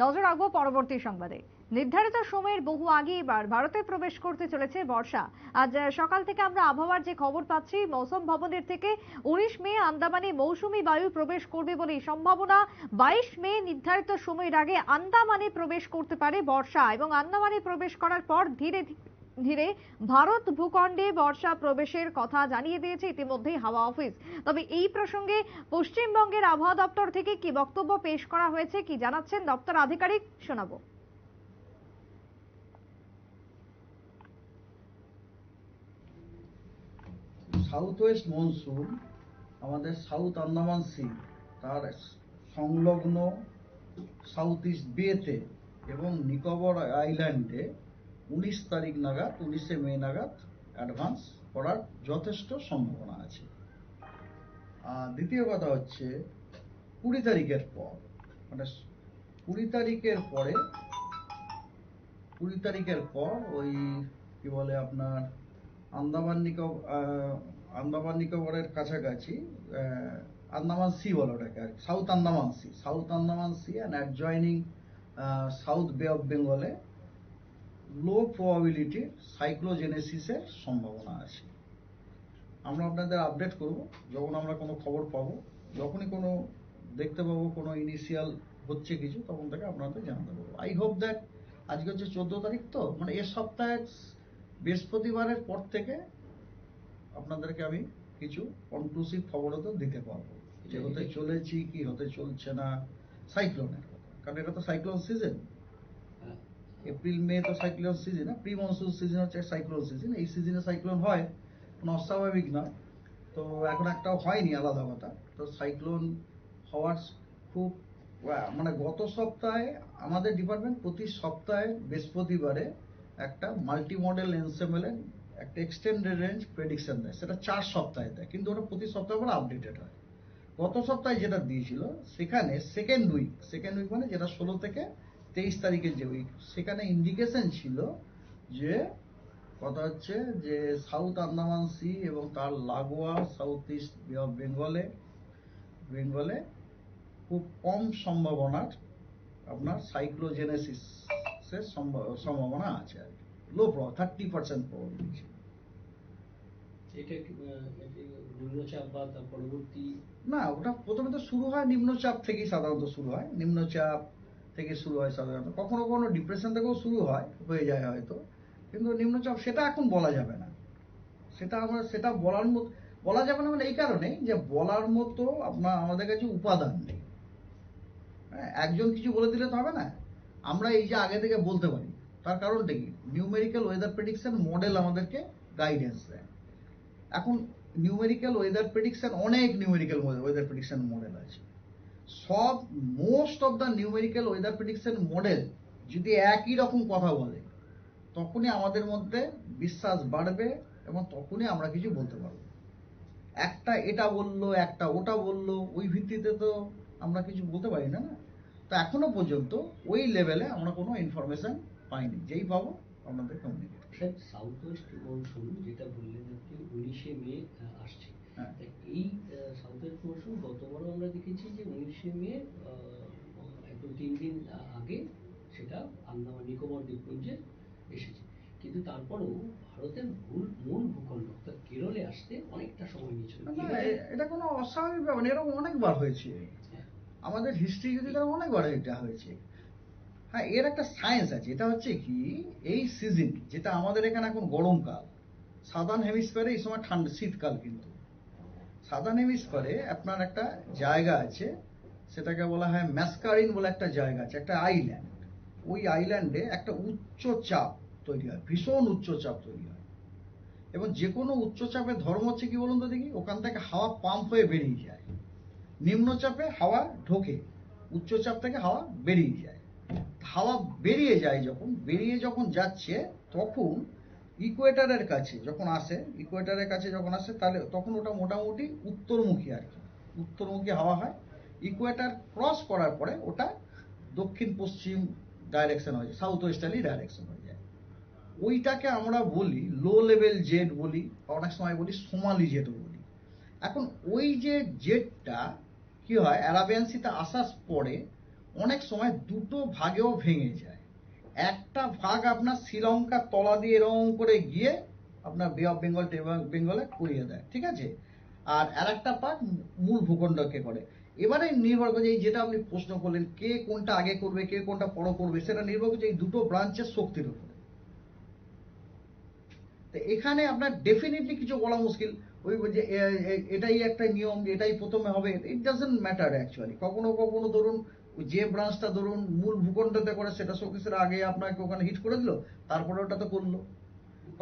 নজর রাখব পরবর্তী সংবাদে। নির্ধারিত সময়ের বহু আগে এবার ভারতে প্রবেশ করতে চলেছে বর্ষা। আজ সকাল থেকে আমরা আবহাওয়ার যে খবর পাচ্ছি, মৌসুম ভবনের থেকে উনিশ মে আন্দামানে মৌসুমি বায়ু প্রবেশ করবে বলে সম্ভাবনা। বাইশ মে নির্ধারিত সময়ের আগে আন্দামানে প্রবেশ করতে পারে বর্ষা এবং আন্দামানে প্রবেশ করার পর ধীরে ধীরে ধীরে ভারত ভূখণ্ডে বর্ষা প্রবেশের কথা জানিয়ে দিয়েছে ইতিমধ্যেই হাওয়া অফিস। তবে এই প্রসঙ্গে পশ্চিমবঙ্গের আবহাওয়া দপ্তর থেকে কি বক্তব্য পেশ করা হয়েছে কি জানাচ্ছেন দপ্তর আধিকারিক শোনাবো। সাউথ ওয়েস্ট মনসুন আমাদের সাউথ আন্দামান সি তার সংলগ্ন সাউথ ইস্ট বেতে এবং নিকোবর আইল্যান্ডে উনিশ তারিখ নাগাদ উনিশে মে নাগাদ অ্যাডভান্স করার যথেষ্ট সম্ভাবনা আছে। আর দ্বিতীয় কথা হচ্ছে কুড়ি তারিখের পর মানে কুড়ি তারিখের পরে কুড়ি তারিখের পর ওই কি বলে আপনার আন্দামান নিকো আহ, আন্দামান নিকোবরের কাছাকাছি আন্দামান সি বলে ওটাকে আর south Andaman sea south Andaman sea and adjoining south bay of বেঙ্গলে লো প্রবাবিলিটি সাইক্লোজেনেসিসের সম্ভাবনা আছে। আমরা আপনাদের আপডেট করব, যখন আমরা কোনো খবর পাবো, যখনই কোনো দেখতে পাবো কোনো ইনিশিয়াল হচ্ছে কিছু, তখন থেকে আপনাদের জানাতে পারব আই হোপ দ্যাট আজকে হচ্ছে চোদ্দ তারিখ তো মানে এ সপ্তাহের বৃহস্পতিবারের পর থেকে আপনাদেরকে আমি কিছু কনক্লুসিভ খবরও তো দিতে পারব। যে হতে চলেছি কি হতে চলছে না সাইক্লোনের কথা। কারণ এটা তো সাইক্লোন সিজন এপ্রিল, মে তো cyclone season pre monsoon season হচ্ছে সাইক্লোন সিজন এই সিজনে সাইক্লোন হয়, কোনো অস্বাভাবিক নয়। তো এখন একটাও হয়নি, আলাদা কথা। তো সাইক্লোন হওয়ার খুব মানে গত সপ্তাহে আমাদের ডিপার্টমেন্ট প্রতি সপ্তাহে বৃহস্পতিবারে একটা মাল্টি মডেল এনসেমেলের একটা এক্সটেন্ডেড রেঞ্জ প্রেডিকশন দেয়। সেটা চার সপ্তাহে দেয়, কিন্তু ওটা প্রতি সপ্তাহে পরে আপডেটেড হয়। গত সপ্তাহে যেটা দিয়েছিল, সেখানে সেকেন্ড উইক সেকেন্ড উইক মানে যেটা ষোলো থেকে তেইশ তারিখের যে উইক সেখানে ইন্ডিকেশন ছিল যে কথা হচ্ছে যে সাউথ আন্দামান সি এবং তার লাগোয়া সাউথ ইস্ট অফ বেঙ্গলে বেঙ্গলে খুব কম সম্ভাবনার আপনার সাইক্লোজেনেসিসের সম্ভাবনা আছে আর কি। লো প্রভাব থার্টি পার্সেন্ট প্রবাবিলিটি না ওটা প্রথমে তো শুরু হয় নিম্নচাপ থেকেই সাধারণত শুরু হয়। নিম্নচাপ থেকে শুরু হয় সাধারণত। কখনো কখনো ডিপ্রেশন থেকেও শুরু হয় হয়ে যায় হয়তো। কিন্তু নিম্নচাপ সেটা এখন বলা যাবে না। সেটা আমরা সেটা বলার মতো বলা যাবে না মানে এই কারণে যে বলার মতো আপনার আমাদের কাছে উপাদান নেই। হ্যাঁ, একজন কিছু বলে দিলে তো হবে না। আমরা এই যে আগে থেকে বলতে পারি তার কারণটা কি? নিউমেরিক্যাল ওয়েদার প্রেডিকশন মডেল আমাদেরকে গাইডেন্স দেয়। এখন নিউমেরিক্যাল ওয়েদার প্রেডিকশন অনেক নিউমেরিক্যাল ওয়েদার প্রেডিকশন মডেল আছে। সব most of the numerical weather prediction model যদি একই রকম কথা বলে, তখনই আমাদের মধ্যে বিশ্বাস বাড়বে এবং তখনই আমরা কিছু বলতে পারব। একটা এটা বলল, একটা ওটা বলল, ওই ভিত্তিতে তো আমরা কিছু বলতে পারি না না? তো এখনও পর্যন্ত ওই লেভেলে আমরা কোনো ইনফরমেশন পাইনি। যেই পাবো, আপনাদের communicate sir south west monsoon যেটা বললেন আপনি, উনিশে মে আসছে। এই সাউথ ওয়েস্ট মনসুন গতবারও আমরা দেখেছি যে উনিশে মে একদম তিন দিন আগে সেটা আন্দামান নিকোবর দ্বীপপুঞ্জে এসেছে। কিন্তু তারপরেও ভারতের মূল মূল ভূখণ্ড অর্থাৎ কেরলে আসতে অনেকটা সময় নিয়েছিল। এটা কোনো অস্বাভাবিক ব্যাপার এরকম অনেকবার হয়েছে। হ্যাঁ। আমাদের হিস্ট্রি যদি অনেকবার এটা হয়েছে। হ্যাঁ এর একটা সায়েন্স আছে এটা হচ্ছে কি এই সিজন যেটা আমাদের এখানে এখন গরমকাল সাদার্ন হেমিস্ফিয়ারে এই সময় ঠান্ডা শীতকাল কিন্তু। সাদার্ন হেমিস্ফিয়ারে আপনার একটা জায়গা আছে, সেটাকে বলা হয় ম্যাসকারিন বলে একটা জায়গা আছে, একটা আইল্যান্ড। ওই আইল্যান্ডে একটা উচ্চ চাপ তৈরি হয়, ভীষণ উচ্চ চাপ তৈরি হয়। এবং যে কোনো উচ্চচাপের ধর্ম হচ্ছে কি বলুন তো দেখি? ওখান থেকে হাওয়া পাম্প হয়ে বেরিয়ে যায়। নিম্নচাপে হাওয়া ঢোকে উচ্চচাপ থেকে হাওয়া বেরিয়ে যায়। হাওয়া বেরিয়ে যায় যখন, বেরিয়ে যখন যাচ্ছে, তখন ইকুয়েটারের কাছে যখন আসে ইকুয়েটারের কাছে যখন আসে, তাহলে তখন ওটা মোটামুটি উত্তরমুখী আর কি। উত্তরমুখী হাওয়া হয়। ইকুয়েটার ক্রস করার পরে ওটা দক্ষিণ, পশ্চিম ডাইরেকশন হয়ে যায় সাউথ ওয়েস্টার্লি ডাইরেকশন হয়ে যায়। ওইটাকে আমরা বলি লো লেভেল জেট বলি, অনেক সময় বলি সোমালি জেটও বলি। এখন ওই যে জেটটা কি হয় অ্যারাবিয়ান সিতে আসার পরে অনেক সময় দুটো ভাগেও ভেঙে যায়। একটা ভাগ আপনার শ্রীলঙ্কার তলা দিয়ে এরকম করে গিয়ে আপনার বে অফ বেঙ্গল বেঙ্গলে করিয়ে দেয়, ঠিক আছে? আর আর একটা পার্ট মূল ভূখণ্ডকে করে। এবারে নির্ভর করে এই যেটা আপনি প্রশ্ন করলেন, কে কোনটা আগে করবে, কে কোনটা পরে করবে, সেটা নির্ভর করছে এই দুটো ব্রাঞ্চের শক্তির উপরে। তো এখানে আপনার ডেফিনেটলি কিছু বলা মুশকিল। ওই যে এটাই একটা নিয়ম, এটাই প্রথমে হবে ইট ডাজেন্ট ম্যাটার অ্যাকচুয়ালি কখনো কখনো ধরুন যে ব্রাঞ্চটা ধরুন মূল ভূখণ্ডতে করে সেটা শক্তিশালী আগে আপনাকে ওখানে হিট করে দিল, তারপরে ওটা তো করল।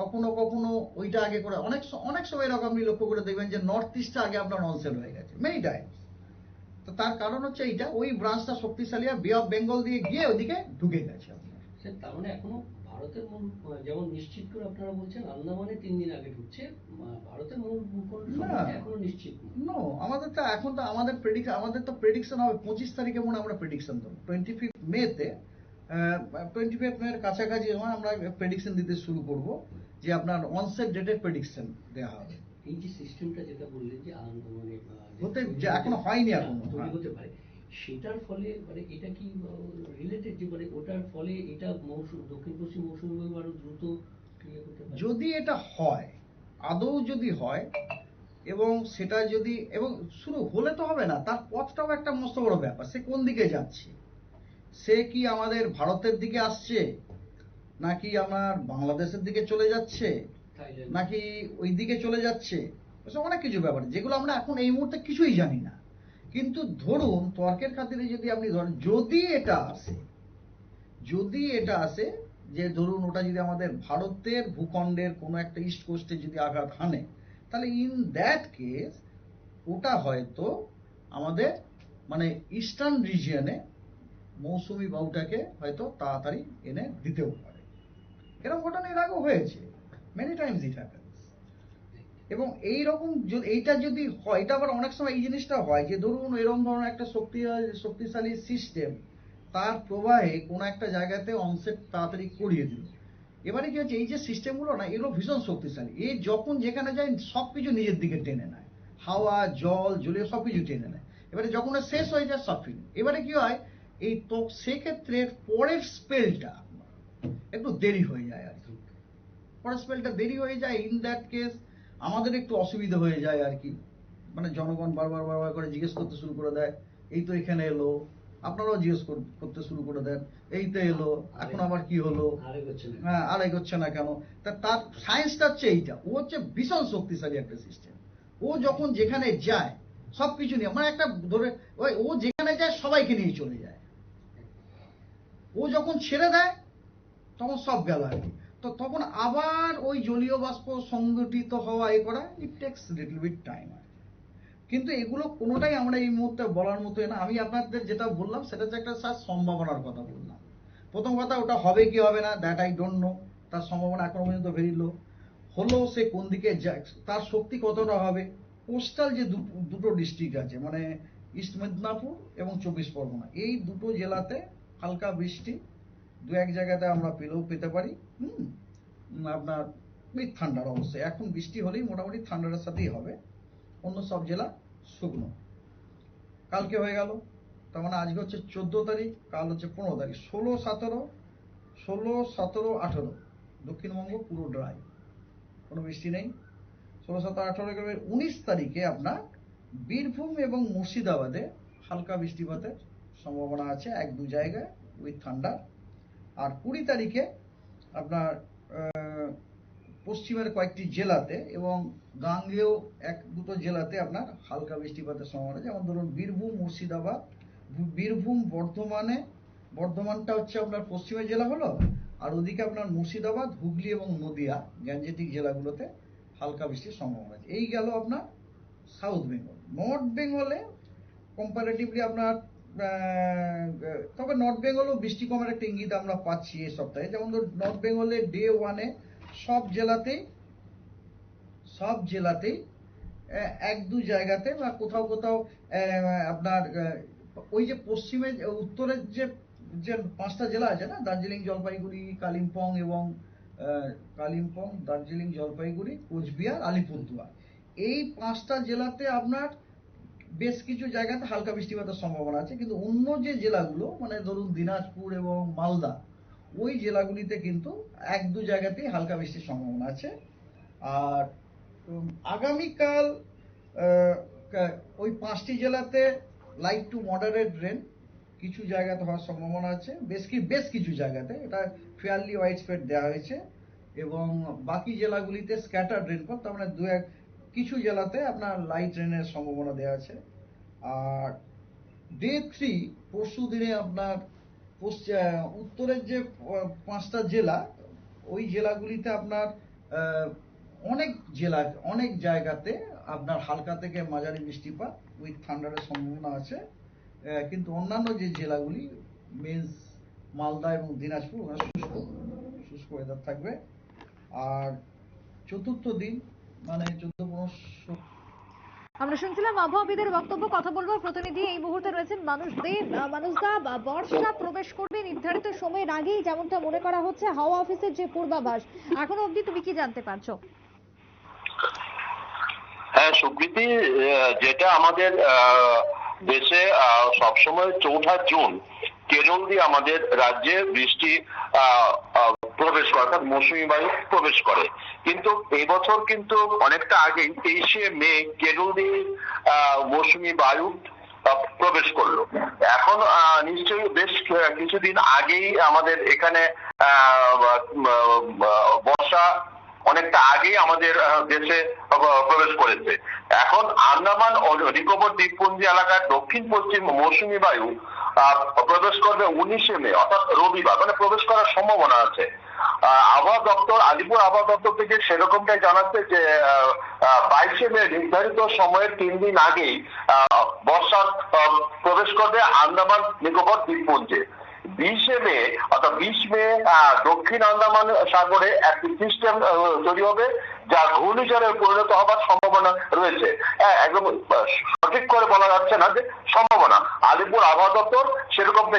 কখনো কখনো ওইটা আগে করে, অনেক অনেক সময় এরকম আপনি লক্ষ্য করে দেখবেন যে নর্থ ইস্টটা আগে আপনার অনসেল হয়ে গেছে মেনি টাইমস তো তার কারণ হচ্ছে এইটা, ওই ব্রাঞ্চটা শক্তিশালী আর বে অফ বেঙ্গল দিয়ে গিয়ে ওদিকে ঢুকে গেছে আপনার। তার মানে এখনও ভারতের মূল যেমন নিশ্চিত করে আপনারা বলছেন আন্দামানে তিন দিন আগে ঢুকছে ভারতের মূল ভূখণ্ড। এখনও নিশ্চিত। নো আমাদের তো এখন তো আমাদের প্রেডিক আমাদের তো প্রেডিকশন হবে পঁচিশ তারিখে মনে হয় আমরা প্রেডিকশন দেবো টোয়েন্টি ফিফথ মেতে টোয়েন্টি ফিফথ মের কাছাকাছি সময় আমরা প্রেডিকশন দিতে শুরু করব যে আপনার অনসেট ডেটের প্রেডিকশন দেওয়া হবে এই যে সিস্টেমটা যেটা বললেন যে আন্দামানে আহ, হতে- এখনও হয়নি হ্যাঁ, এখনও, হ্যাঁ। হতে পারে সেটার ফলে মানে এটা কি রিলেটেড যে মানে ওটার ফলে এটা মৌসুম দক্ষিণ পশ্চিম মৌসুমী বায়ু আরও দ্রুত যদি এটা হয় আদৌ যদি হয় এবং সেটা যদি এবং শুরু হলে তো হবে না তার পথটাও একটা মস্ত বড় ব্যাপার। সে কোন দিকে যাচ্ছে? সে কি আমাদের ভারতের দিকে আসছে? নাকি আমার বাংলাদেশের দিকে চলে যাচ্ছে? নাকি ওই দিকে চলে যাচ্ছে? অনেক কিছু ব্যাপার। যেগুলো আমরা এখন এই মুহূর্তে কিছুই জানি না। কিন্তু ধরুন তর্কের খাতিরে যদি আপনি ধরেন, যদি এটা আসে, যদি এটা আসে, যে ধরুন ওটা যদি আমাদের ভারতের ভূখণ্ডের কোনো একটা ইস্ট কোস্টে যদি আঘাত হানে, তাহলে ইন দ্যাট কেস ওটা হয়তো আমাদের মানে ইস্টার্ন রিজিয়নে মৌসুমি বায়ুটাকে হয়তো তাড়াতাড়ি এনে দিতেও পারে। এরকম ঘটনা এর আগেও হয়েছে মেনি টাইমস ইট হ্যাপেন্স এবং এই রকম এইটা যদি হয়, এটা আবার অনেক সময় এই জিনিসটা হয় যে ধরুন এরকম ধরনের একটা শক্তি, শক্তিশালী সিস্টেম তার প্রবাহে কোনো একটা জায়গাতে অনসেট তাড়াতাড়ি করিয়ে দিল। এবারে কি হচ্ছে এই যে সিস্টেমগুলো না, এগুলো ভীষণ শক্তিশালী। এই যখন যেখানে যায় সব কিছু নিজের দিকে টেনে নেয়। হাওয়া, জল, জলীয় সব কিছু টেনে নেয়। এবারে যখন শেষ হয়ে যায়, সব ফিরে। এবারে কি হয়, এই তো সেক্ষেত্রে পরের স্পেলটা একটু দেরি হয়ে যায় আর কি। পরের স্পেলটা দেরি হয়ে যায় ইন দ্যাট কেস আমাদের একটু অসুবিধা হয়ে যায় আর কি। মানে জনগণ বারবার বারবার করে জিজ্ঞেস করতে শুরু করে দেয় এই তো এখানে এলো। আপনারাও জিজ্ঞেস করতে শুরু করে দেন এই তো এলো এখন আবার কি হলো? হ্যাঁ আর এগোচ্ছে না কেন? তা তার সায়েন্সটা হচ্ছে এইটা। ও হচ্ছে ভীষণ শক্তিশালী একটা সিস্টেম ও যখন যেখানে যায় সব কিছু নিয়ে মানে একটা ধরে ওই ও যেখানে যায় সবাইকে নিয়ে চলে যায়। ও যখন ছেড়ে দেয় তখন সব গেল আর কি। তো তখন আবার ওই জলীয় বাষ্প সংগঠিত হওয়া এ করা it takes little bit time কিন্তু এগুলো কোনোটাই আমরা এই মুহূর্তে বলার মতো না। আমি আপনাদের যেটা বললাম, সেটা হচ্ছে একটা সম্ভাবনার কথা বললাম। প্রথম কথা, ওটা হবে কি হবে না দ্যাট আই ডোন্ট নো তার সম্ভাবনা এখনও পর্যন্ত ভেরি লো হলেও সে কোন দিকে তার শক্তি কতটা হবে? কোস্টাল যে দুটো ডিস্ট্রিক্ট আছে মানে ইস্ট মেদিনীপুর এবং চব্বিশ পরগনা, এই দুটো জেলাতে হালকা বৃষ্টি দু এক জায়গাতে আমরা পেলেও পেতে পারি, হুম? আপনার উইথ ঠান্ডার অবশ্যই এখন বৃষ্টি হলেই মোটামুটি ঠান্ডার সাথেই হবে। অন্য সব জেলা শুকনো। কালকে হয়ে গেল। তার মানে আজকে হচ্ছে চোদ্দ তারিখ, কাল হচ্ছে পনেরো তারিখ। ষোলো, সতেরো ষোলো, সতেরো, আঠেরো। দক্ষিণবঙ্গ পুরো ড্রাই কোনো বৃষ্টি নেই। ষোলো, সতেরো, আঠেরো উনিশ তারিখে আপনার বীরভূম এবং মুর্শিদাবাদে হালকা বৃষ্টিপাতের সম্ভাবনা আছে এক, দু জায়গায়। উইথ ঠান্ডা আর কুড়ি তারিখে আপনার পশ্চিমের কয়েকটি জেলাতে এবং গাঙ্গেয় এক দুটো জেলাতে আপনার হালকা বৃষ্টিপাতের সম্ভাবনা যেমন ধরুন বীরভূম, মুর্শিদাবাদ। বীরভূম বর্ধমানে, বর্ধমানটা হচ্ছে আপনার পশ্চিমের জেলা হলো, আর ওদিকে আপনার মুর্শিদাবাদ, হুগলি এবং নদিয়া গ্যাঞ্জেটিক জেলাগুলোতে হালকা বৃষ্টির সম্ভাবনা আছে। এই গেল আপনার সাউথ বেঙ্গল। নর্থ বেঙ্গলে কম্পারেটিভলি আপনার তবে নর্থ বেঙ্গলও বৃষ্টি কমের একটা ইঙ্গিত আমরা পাচ্ছি এই সপ্তাহে। যেমন ধর নর্থ বেঙ্গলে ডে ওয়ানে সব জেলাতেই সব জেলাতেই এক দু জায়গাতে বা কোথাও কোথাও আপনার ওই যে পশ্চিমে উত্তরের যে যে পাঁচটা জেলা আছে না, দার্জিলিং, জলপাইগুড়ি, কালিম্পং এবং কালিম্পং, দার্জিলিং, জলপাইগুড়ি, কোচবিহার, আলিপুরদুয়ার। এই পাঁচটা জেলাতে আপনার বেশ কিছু জায়গাতে হালকা বৃষ্টিপাতের সম্ভাবনা আছে, কিন্তু অন্য যে জেলাগুলো মানে ধরুন দিনাজপুর এবং মালদা, ওই জেলাগুলিতে কিন্তু এক দু জায়গাতেই হালকা বৃষ্টির সম্ভাবনা আছে। আর আগামীকাল ওই পাঁচটি জেলাতে লাইট টু মডারেট রেন কিছু জায়গাতে হওয়ার সম্ভাবনা আছে। বেশ কি, বেশ কিছু জায়গাতে, এটা ফেয়ারলি ওয়াইড স্প্রেড দেওয়া হয়েছে। এবং বাকি জেলাগুলিতে স্ক্যাটার রেনফল তার মানে দু এক কিছু জেলাতে আপনার লাইট রেনের সম্ভাবনা দেওয়া আছে। আর ডে থ্রি পরশু দিনে আপনার উত্তরের যে পাঁচটা জেলা, ওই জেলাগুলিতে আপনার অনেক জেলা, অনেক জায়গাতে আপনার হালকা থেকে মাঝারি বৃষ্টিপাত উইথ থান্ডারের সম্ভাবনা আছে। কিন্তু অন্যান্য যে জেলাগুলি মেন্স মালদা এবং দিনাজপুর ওখানে শুষ্ক শুষ্ক ওয়েদার থাকবে। আর চতুর্থ দিন মানে পনেরো আমরা শুনছিলাম আবহাওয়াবিদের বক্তব্য কথা বলব। প্রতিনিধি এই মুহূর্তে রয়েছেন মানুষ দেব মানুষদা বর্ষা প্রবেশ করবে নির্ধারিত সময়ের আগেই যেমনটা মনে করা হচ্ছে হাওয়া অফিসের যে পূর্বাভাস। এখনও অবধি তুমি কি জানতে পারছ? হ্যাঁ সুকৃতি যেটা আমাদের আহ, দেশে আহ, সবসময় চৌঠা জুন কেরল দিয়ে আমাদের রাজ্যে বৃষ্টি আহ, আহ, প্রবেশ করে, অর্থাৎ মৌসুমী বায়ু প্রবেশ করে। কিন্তু এই বছর কিন্তু অনেকটা আগেই তেইশে মে কেরল দিয়ে মৌসুমী বায়ু প্রবেশ করল। এখন নিশ্চয়ই বেশ কিছুদিন আগেই আমাদের এখানে বর্ষা অনেকটা আগেই আমাদের দেশে প্রবেশ করেছে। এখন আন্দামান নিকোবর দ্বীপপুঞ্জ এলাকার দক্ষিণ পশ্চিম মৌসুমী বায়ু প্রবেশ করবে উনিশে মে, অর্থাৎ রবিবার। মানে প্রবেশ করার সম্ভাবনা আছে। আবহাওয়া দপ্তর, আলিপুর আবহাওয়া দপ্তর থেকে সেরকমটাই জানাচ্ছে যে বাইশে মে নির্ধারিত সময়ের তিন দিন আগেই বর্ষা প্রবেশ করবে আন্দামান, নিকোবর, দ্বীপপুঞ্জে। বিশে মে অর্থাৎ বিশ মে দক্ষিণ আন্দামান সাগরে একটি সিস্টেম তৈরি হবে যা ঘূর্ণিঝড়ে পরিণত হবার সম্ভাবনা রয়েছে। একদম সঠিক করে বলা যাচ্ছে না যে সম্ভাবনা। আলিপুর আবহাওয়া দপ্তর সেরকম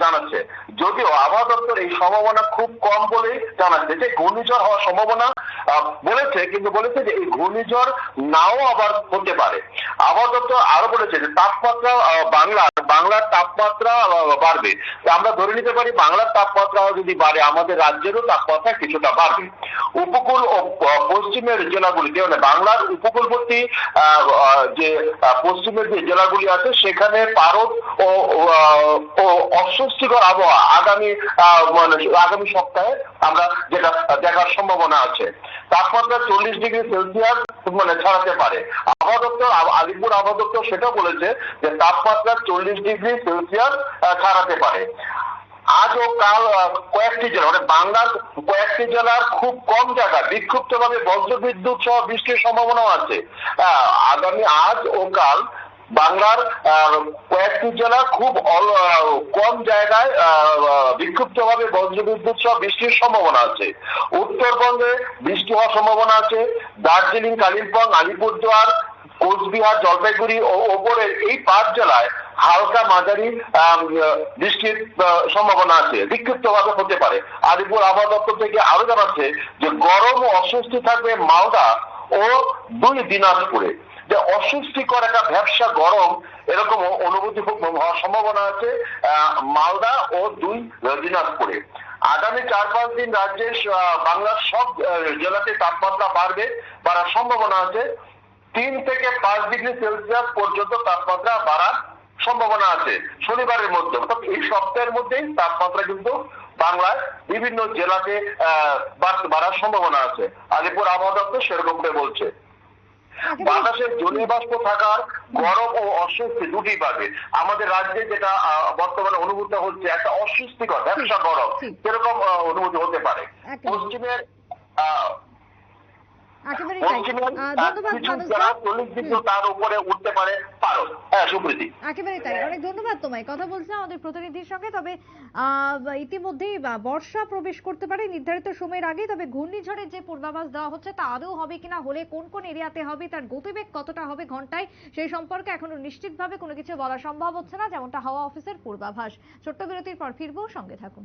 জানাচ্ছে। যদিও আবহাওয়া দপ্তর এই সম্ভাবনা খুব কম বলেই জানাচ্ছে যে ঘূর্ণিঝড় হওয়ার সম্ভাবনা বলেছে কিন্তু বলেছে যে এই ঘূর্ণিঝড় নাও আবার হতে পারে। আবহাওয়া দপ্তর আরও বলেছে যে তাপমাত্রা আহ, বাংলার তাপমাত্রা বাড়বে। আমরা ধরে নিতে পারি বাংলার তাপমাত্রা যদি বাড়ে, আমাদের রাজ্যেরও তাপমাত্রা কিছুটা বাড়বে। উপকূল ও পশ্চিমের জেলাগুলিতে মানে বাংলার উপকূলবর্তী যে পশ্চিমের যে জেলাগুলি আছে, সেখানে পারদ ও অস্বস্তিকর আবহাওয়া আগামী মানে আগামী সপ্তাহে আমরা যেটা, দেখার সম্ভাবনা আছে। তাপমাত্রা চল্লিশ ডিগ্রি সেলসিয়াস মানে ছাড়াতে পারে। আবহাওয়া আলিপুর আবহাওয়া দপ্তর সেটা বলেছে যে তাপমাত্রা চল্লিশ ডিগ্রি সেলসিয়াস ছাড়াতে পারে। আজ ও কাল কয়েকটি জেলা মানে বাংলার কয়েকটি জেলার খুব কম জায়গা বিক্ষিপ্ত ভাবে বজ্রবিদ্যুৎ সহ বৃষ্টির সম্ভাবনাও আছে। আগামী আজ ও কাল বাংলার কয়েকটি জেলা খুব কম জায়গায় বিক্ষিপ্ত ভাবে বজ্রবিদ্যুৎ সহ বৃষ্টির সম্ভাবনা আছে। উত্তরবঙ্গে বৃষ্টি হওয়ার সম্ভাবনা আছে। দার্জিলিং, কালিম্পং, আলিপুরদুয়ার কোচবিহার জলপাইগুড়ি ও ওপরের এই পাঁচ জেলায় হালকা মাঝারি বৃষ্টির সম্ভাবনা আছে। বিক্ষিপ্ত ভাবে হতে পারে। আলিপুর আবহাওয়া দপ্তর থেকে আরও জানাচ্ছে যে গরম ও অস্বস্তি থাকবে মালদা ও দুই দিনাজপুরে। যে অস্বস্তিকর একটা ব্যবসা গরম এরকম অনুভূতি হওয়ার সম্ভাবনা আছে মালদা ও দুই দিনাজপুরে। আগামী চার পাঁচ দিন রাজ্যে আহ, বাংলার সব জেলাতে তাপমাত্রা বাড়বে বাড়ার সম্ভাবনা আছে। তিন থেকে পাঁচ ডিগ্রি সেলসিয়াস পর্যন্ত তাপমাত্রা বাড়ার সম্ভাবনা আছে শনিবারের মধ্যে। অর্থাৎ এই সপ্তাহের মধ্যেই তাপমাত্রা কিন্তু বাংলায় বিভিন্ন জেলাতে বাড়ার সম্ভাবনা আছে। আলিপুর আবহাওয়া দপ্তর সেরকমটাই বলছে। একেবারে- বাতাসে জলীয় বাষ্প থাকার গরম ও অস্বস্তি দুটি পাবে আমাদের রাজ্যে যেটা বর্তমানে অনুভূত হচ্ছে একটা অস্বস্তিকর ব্যবসা গরম। সেরকম অনুভূতি হতে পারে। পশ্চিমের আহ, একেবারেই তাই। ধন্যবাদ তার উপরে উঠতে পারে পারো হ্যাঁ সুপ্রীতি। একেবারে তাই। অনেক ধন্যবাদ তোমায়। কথা বলছিলাম আমাদের প্রতিনিধির সঙ্গে তবে ইতিমধ্যেই বর্ষা প্রবেশ করতে পারে নির্ধারিত সময়ের আগে তবে ঘূর্ণিঝড়ের যে পূর্বাভাস দেওয়া হচ্ছে তা আদৌ হবে কিনা হলে কোন কোন এরিয়াতে হবে তার গতিবেগ কতটা হবে ঘন্টায় সেই সম্পর্কে এখনও নিশ্চিতভাবে কোনো কিছু বলা সম্ভব হচ্ছে না যেমনটা হাওয়া অফিসের পূর্বাভাস। ছোট্ট বিরতির পর ফিরবো সঙ্গে থাকুন।